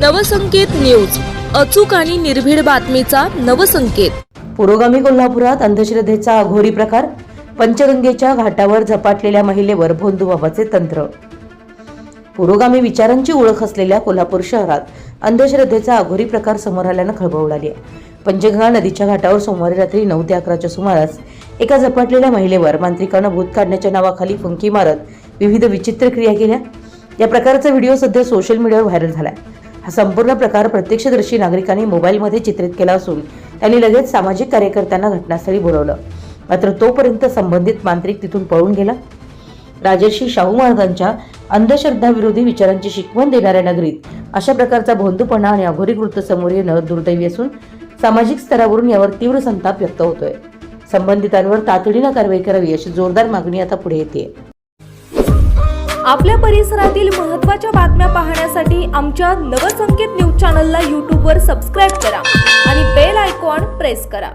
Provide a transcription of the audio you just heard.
Navsanket news. अचूक आणि निर्भीड बातमीचा नवसंकेत. पुरोगामी कोल्हापुरात अंधश्रद्धेचा अघोरी प्रकार पंचगंगेच्या घाटावर झपाटलेल्या महिलेवर भोंदूबाबाचे तंत्र. पुरोगामी विचारांची ओळख असलेल्या कोल्हापूर शहरात अंधश्रद्धेचा अघोरी प्रकार समोर आल्यानं खळबळ आहे. पंचगंगा नदीच्या घाटावर सोमवारी रात्री नऊ ते अकराच्या सुमारास एका झपाटलेल्या महिलेवर मांत्रिकानं भूत काढण्याच्या नावाखाली फुंकी मारत विविध विचित्र क्रिया केल्या. या प्रकारचा व्हिडिओ सध्या सोशल मीडियावर व्हायरल आहे हा संपूर्ण प्रकार प्रत्यक्षदर्शी नागरिकांनी मोबाईलमध्ये चित्रित केला असून त्यांनी लगेच सामाजिक कार्यकर्त्यांना घटनास्थळी बोलवलं. मात्र तोपर्यंत संबंधित मांत्रिक तिथून पळून गेला. राजर्षी शाहू महाराजांच्या अंधश्रद्धा विरोधी विचारांची शिकवण देणाऱ्या नगरीत अशा प्रकारचा भोंदूपणा आणि अघोरी कृत्य समोर येणं दुर्दैवी असून सामाजिक स्तरावरून यावर तीव्र संताप व्यक्त होतोय. संबंधितांवर तातडीनं कारवाई करावी अशी जोरदार मागणी आता पुढे येते आपल्या परिसरातील महत्त्वाच्या बातम्या पाहण्यासाठी आमच्या नवसंकेत न्यूज चॅनलला यूट्यूबवर सबस्क्राईब करा आणि बेल आयकॉन प्रेस करा.